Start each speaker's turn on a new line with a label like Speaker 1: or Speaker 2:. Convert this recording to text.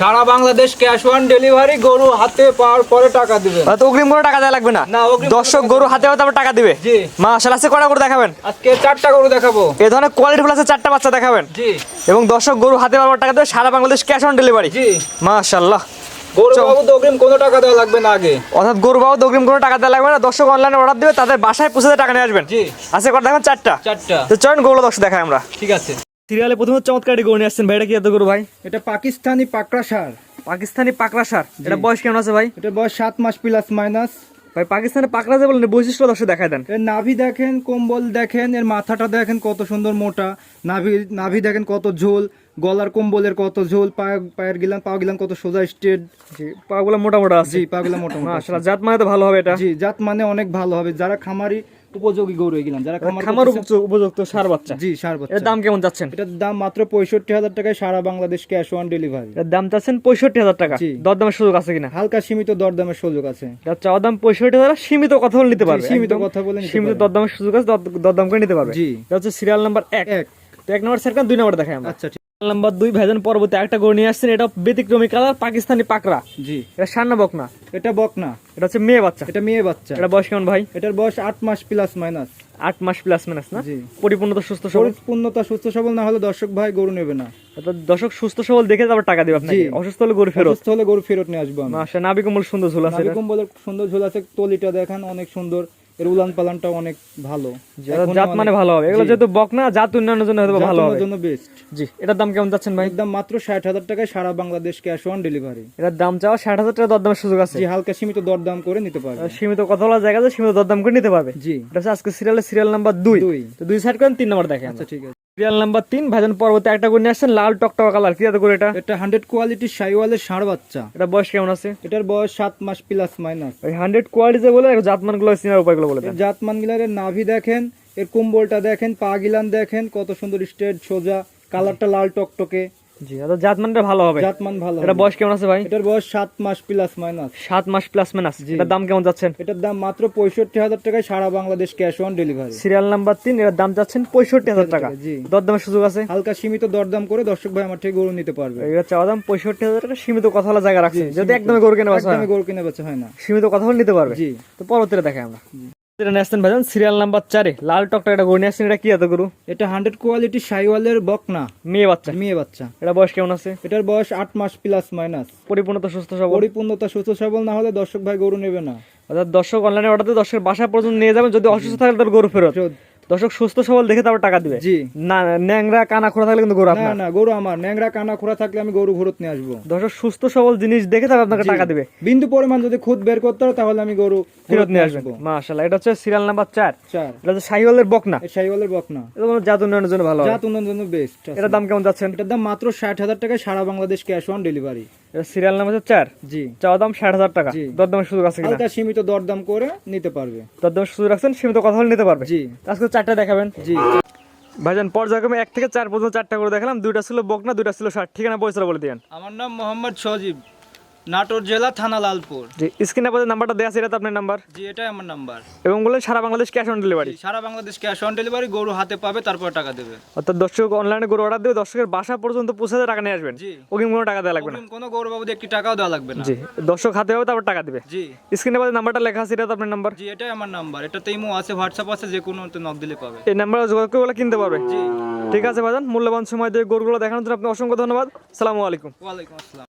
Speaker 1: Sara Bangladesh cash on delivery গরু হাতে পাওয়ার পরে টাকা দিবেন।
Speaker 2: তো অগ্রিম কোনো টাকা দেওয়া লাগবে না? দর্শক গরু হাতে হাতে আবার টাকা দিবে?
Speaker 1: জি।
Speaker 2: মাশাআল্লাহ আছে কটা গরু দেখাবেন?
Speaker 1: আজকে চারটা গরু দেখাবো।
Speaker 2: এই ধরনের কোয়ালিটি ফুল আছে চারটা বাচ্চা দেখাবেন?
Speaker 1: জি।
Speaker 2: এবং দর্শক গরু হাতে পাওয়ার টাকা দেবে সারা বাংলাদেশ ক্যাশ অন ডেলিভারি।
Speaker 1: জি।
Speaker 2: মাশাআল্লাহ।
Speaker 1: গরু বাবু কোনো টাকা দেওয়া লাগবে না আগে।
Speaker 2: অর্থাৎ গরু বাবু অগ্রিম কোনো টাকা দেওয়া লাগবে না দর্শক অনলাইনে অর্ডার দিবে তাদের বাসায় পৌঁছে টাকা নিয়ে আসবেন।
Speaker 1: জি।
Speaker 2: আছে কটা দেখেন চারটা।
Speaker 1: চারটা।
Speaker 2: তো চয়ন দর্শক দেখাই আমরা।
Speaker 1: ঠিক আছে।
Speaker 2: সিরিয়ালে প্রথমে চমৎকার গরু নিয়ে আসছেন। ভাই এটা কি এত গরু ভাই?
Speaker 1: এটা পাকিস্তানি পাকড়া সার।
Speaker 2: পাকিস্তানি পাকড়া সার? এটা বয়স কেমন আছে ভাই?
Speaker 1: এটা বয়স সাত মাস প্লাস মাইনাস
Speaker 2: ভাই পাকিস্তানি পাকড়া যে বলেন বৈশিষ্ট্য দর্শক দেখায় দেন।
Speaker 1: এর নাভি দেখেন কম্বল দেখেন এর মাথাটা দেখেন কত সুন্দর মোটা। নাভি নাভি দেখেন কত ঝোল গলার কম্বলের কত ঝোল পায়ে পায়ের গিলান পা গিলান কত সোজা স্ট্রেট
Speaker 2: জি পাগুলো মোটা মোটা আছে।
Speaker 1: জি পা গিলান মোটা মোটা
Speaker 2: জাত মানে তো ভালো হবে এটা।
Speaker 1: জি জাত মানে অনেক ভালো হবে। যারা খামারি উপযোগী গরু যারা খামার
Speaker 2: উপযুক্ত- সার বাচ্চা।
Speaker 1: জি সার
Speaker 2: এর
Speaker 1: বাচ্চা
Speaker 2: দাম কেমন যাচ্ছেন?
Speaker 1: এটার দাম মাত্র পঁয়ষট্টি হাজার টাকায় সারা বাংলাদেশ ক্যাশ অন ডেলিভারি।
Speaker 2: এর দাম চাচ্ছেন পঁয়ষট্টি হাজার টাকা। দরদামের সুযোগ আছে কিনা?
Speaker 1: হালকা সীমিত দরদামের সুযোগ আছে।
Speaker 2: চাওয়া দাম পঁয়ষট্টি হাজার সীমিত কথা বলে নিতে পারবে
Speaker 1: সীমিত কথা বলে
Speaker 2: সীমিত দরদামের সুযোগ আছে দরদাম করে নিতে পারবে।
Speaker 1: জি।
Speaker 2: হচ্ছে সিরিয়াল নাম্বার এক।
Speaker 1: এক।
Speaker 2: তো এক নম্বর সেরকম দুই নম্বর দেখাই আমরা।
Speaker 1: আচ্ছা
Speaker 2: নাম্বার দুই পরবর্তী একটা গরু নিয়ে আসছেন এটা ব্যতিক্রমী কালার পাকিস্তানি পাকড়া।
Speaker 1: জি।
Speaker 2: এটা সান্না বকনা।
Speaker 1: এটা বকনা।
Speaker 2: এটা হচ্ছে মেয়ে বাচ্চা।
Speaker 1: এটা মেয়ে বাচ্চা।
Speaker 2: এটা বয়স কেমন ভাই?
Speaker 1: এটার বয়স আট মাস প্লাস মাইনাস
Speaker 2: আট মাস প্লাস মাইনাস না?
Speaker 1: জি।
Speaker 2: পরিপূর্ণ সুস্থ সবল?
Speaker 1: পরিপূর্ণতা সুস্থ সবল না হলে দর্শক ভাই গরু নেবে না।
Speaker 2: দর্শক সুস্থ সবল দেখে তারপর টাকা দিবে আপনাকে। অসুস্থ হলে গরু ফেরত।
Speaker 1: অসুস্থ হলে গরু ফেরত নিয়ে আসব আমি।
Speaker 2: সুন্দর ঝোল আছে এটা।
Speaker 1: নাবিকম সুন্দর ঝোল আছে। তলিটা দেখেন অনেক সুন্দর। এর উলান পালানটা অনেক ভালো।
Speaker 2: জাত মানে ভালো হবে। এগুলো যেহেতু বকনা জাত উন্নয়নের জন্য হয়তো ভালো হবে।
Speaker 1: জন্য বেস্ট
Speaker 2: জি এটার দাম কেমন যাচ্ছেন ভাই?
Speaker 1: একদম মাত্র ষাট হাজার টাকায় সারা বাংলাদেশ ক্যাশ অন ডেলিভারি
Speaker 2: এটার দাম চাওয়া ষাট হাজার টাকা দরদামের সুযোগ আছে।
Speaker 1: জি হালকা সীমিত দরদাম করে নিতে পারবে।
Speaker 2: সীমিত কথা বলা জায়গা আছে সীমিত দরদাম করে নিতে পারবে।
Speaker 1: জি।
Speaker 2: এটা হচ্ছে আজকে সিরিয়ালের সিরিয়াল নাম্বার দুই।
Speaker 1: দুই।
Speaker 2: তো দুই সাইড করেন তিন নম্বর দেখেন।
Speaker 1: আচ্ছা ঠিক আছে।
Speaker 2: সিরিয়াল নাম্বার তিন ভাইজান পর্বতে একটা করে নিয়ে আসছেন লাল টকটকা কালার কি করে এটা?
Speaker 1: এটা হান্ড্রেড কোয়ালিটি সাইওয়ালের ষাঁড় বাচ্চা।
Speaker 2: এটা বয়স কেমন আছে?
Speaker 1: এটার বয়স সাত মাস প্লাস মাইনাস
Speaker 2: ওই হান্ড্রেড কোয়ালিটি বলে জাতমানগুলো সিনার উপায়গুলো বলে জাতমান
Speaker 1: জাত মানগিলারের নাভি দেখেন এর কুম্বলটা দেখেন পা গিলান দেখেন কত সুন্দর স্টেট সোজা কালারটা লাল টকটকে।
Speaker 2: জি এটা জাতমানটা ভালো হবে।
Speaker 1: জাতমান ভালো
Speaker 2: এটা বয়স কেমন আছে ভাই?
Speaker 1: এটার বয়স সাত মাস প্লাস মাইনাস
Speaker 2: সাত মাস প্লাস মাইনাস এটার দাম কেমন যাচ্ছেন?
Speaker 1: এটার দাম মাত্র পঁয়ষট্টি হাজার টাকায় সারা Bangladesh cash on delivery
Speaker 2: serial number তিন এটার দাম যাচ্ছেন পঁয়ষট্টি হাজার টাকা।
Speaker 1: জি।
Speaker 2: দরদামের সুযোগ আছে?
Speaker 1: হালকা সীমিত দরদাম করে দর্শক ভাই আমার থেকে গরু নিতে পারবে।
Speaker 2: এটা চাওয়া দাম পঁয়ষট্টি হাজার টাকা সীমিত কথা বলা জায়গা রাখছে যদি একদমই গরু কেনা
Speaker 1: একদমই গরু কিনে বেচা হয় না।
Speaker 2: সীমিত কথা বলে নিতে পারবে।
Speaker 1: জি।
Speaker 2: তো পরবর্তীতে দেখাই আমরা। এটা নিয়ে আসছেন ভাইজান সিরিয়াল নাম্বার চারে। লাল টকটা এটা গরু নিয়ে এটা কি এত গরু?
Speaker 1: এটা হান্ড্রেড কোয়ালিটি সাইওয়ালের বকনা।
Speaker 2: মেয়ে বাচ্চা।
Speaker 1: মেয়ে বাচ্চা।
Speaker 2: এটা বয়স কেমন আছে?
Speaker 1: এটার বয়স আট মাস প্লাস মাইনাস
Speaker 2: পরিপূর্ণতা সুস্থ সবল?
Speaker 1: পরিপূর্ণতা সুস্থ সবল না হলে দর্শক ভাই গরু নেবে না।
Speaker 2: অর্থাৎ দর্শক অনলাইনে অর্ডার দিয়ে দর্শকের বাসা পর্যন্ত নিয়ে যাবেন যদি অসুস্থ থাকে তার গরু ফেরত। দর্শক সুস্থ সবল দেখে তারপর টাকা দিবে।
Speaker 1: জি।
Speaker 2: না ন্যাংরা কানা খোলা থাকলে কিন্তু গরু
Speaker 1: না
Speaker 2: আপনার।
Speaker 1: না গরু আমার। ন্যাংরা কানা খোরা থাকলে আমি গরু ঘুরত নিয়ে আসব।
Speaker 2: দর্শক সুস্থ সবল জিনিস দেখে তারপর আপনাকে টাকা দিবে।
Speaker 1: বিন্দু পরিমাণ যদি খুদ বের করতে হয় তাহলে আমি গরু
Speaker 2: ফেরত নিয়ে আসবেন। মাশাআল্লাহ এটা হচ্ছে সিরিয়াল নাম্বার চার।
Speaker 1: চার।
Speaker 2: এটা হচ্ছে সাইওয়ালের বকনা।
Speaker 1: এই সাইওয়ালের বকনা।
Speaker 2: এটা কোনো জাত উন্নয়নের জন্য ভালো
Speaker 1: জাত উন্নয়নের জন্য বেস্ট
Speaker 2: এটার দাম কেমন যাচ্ছে
Speaker 1: এটার দাম মাত্র ষাট হাজার টাকায় সারা বাংলাদেশ ক্যাশ অন ডেলিভারি
Speaker 2: এটা সিরিয়াল নাম্বার হচ্ছে চার।
Speaker 1: জি।
Speaker 2: চাওয়া দাম ষাট হাজার টাকা।
Speaker 1: জি।
Speaker 2: দরদামের সুযোগ আছে কিনা?
Speaker 1: হালকা সীমিত দরদাম করে নিতে পারবে।
Speaker 2: দরদামের সুযোগ রাখছেন সীমিত কথা বলে নিতে পারবে।
Speaker 1: জি।
Speaker 2: আজকে চারটা দেখাবেন।
Speaker 1: জি।
Speaker 2: ভাইজান পর্যায়ক্রমে এক থেকে চার পর্যন্ত চারটা করে দেখালাম। দুইটা ছিল বকনা দুইটা ছিল ষাট। ঠিকানা পয়সা বলে দিয়েন।
Speaker 1: আমার নাম মোহাম্মদ সজীব। নাটোর জেলা থানা লালপুর।
Speaker 2: জি স্ক্রিনে আপনাদের নাম্বারটা দেওয়া আছে এটা তো আপনার নাম্বার?
Speaker 1: জি এটাই আমার নাম্বার।
Speaker 2: এবং বলে সারা বাংলাদেশ ক্যাশ অন ডেলিভারি।
Speaker 1: সারা বাংলাদেশ ক্যাশ অন ডেলিভারি গরু হাতে পাবে তারপর টাকা দেবে।
Speaker 2: অর্থাৎ দর্শক অনলাইনে গরু অর্ডার দেবে দর্শকের বাসা পর্যন্ত পৌঁছে দিয়ে টাকা নিয়ে আসবেন।
Speaker 1: জি।
Speaker 2: ওকে কোনো টাকা দেওয়া লাগবে না।
Speaker 1: কোনো গরু বাবুদের একটি টাকাও দেওয়া লাগবে না।
Speaker 2: জি দর্শক হাতে হবে তারপর টাকা দিবে।
Speaker 1: জি।
Speaker 2: স্ক্রিনে আপনাদের নাম্বারটা লেখা আছে এটা তো আপনার নাম্বার।
Speaker 1: জি এটাই আমার নাম্বার। এটাতে ইমো আছে হোয়াটসঅ্যাপ আছে যে কোনো নক দিলে পাবে।
Speaker 2: এই নাম্বারে যোগাযোগ করে বলে কিনতে পারবে।
Speaker 1: জি।
Speaker 2: ঠিক আছে ভাইজান মূল্যবান সময় দিয়ে গরুগুলো দেখানোর জন্য আপনি অসংখ্য ধন্যবাদ। সালামু আলাইকুম।
Speaker 1: ওয়ালাইকুম আসসালাম।